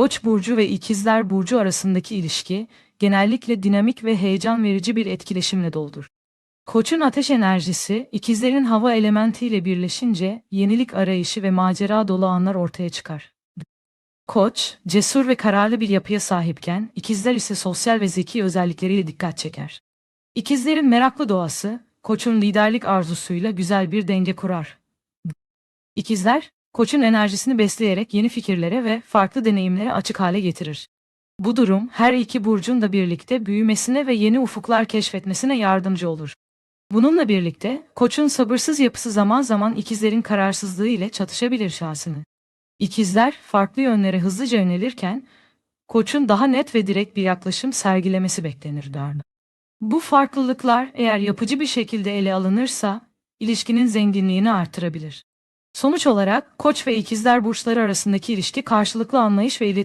Koç burcu ve ikizler burcu arasındaki ilişki genellikle dinamik ve heyecan verici bir etkileşimle doludur. Koç'un ateş enerjisi, ikizlerin hava elementiyle birleşince yenilik arayışı ve macera dolu anlar ortaya çıkar. Koç, cesur ve kararlı bir yapıya sahipken, ikizler ise sosyal ve zeki özellikleriyle dikkat çeker. İkizlerin meraklı doğası, Koç'un liderlik arzusuyla güzel bir denge kurar. İkizler, Koç'un enerjisini besleyerek yeni fikirlere ve farklı deneyimlere açık hale getirir. Bu durum her iki burcun da birlikte büyümesine ve yeni ufuklar keşfetmesine yardımcı olur. Bununla birlikte Koç'un sabırsız yapısı zaman zaman ikizlerin kararsızlığı ile çatışabilir şahsını. İkizler farklı yönlere hızlıca yönelirken Koç'un daha net ve direkt bir yaklaşım sergilemesi beklenir derdi. Bu farklılıklar eğer yapıcı bir şekilde ele alınırsa ilişkinin zenginliğini artırabilir. Sonuç olarak Koç ve İkizler burçları arasındaki ilişki karşılıklı anlayış ve iletişim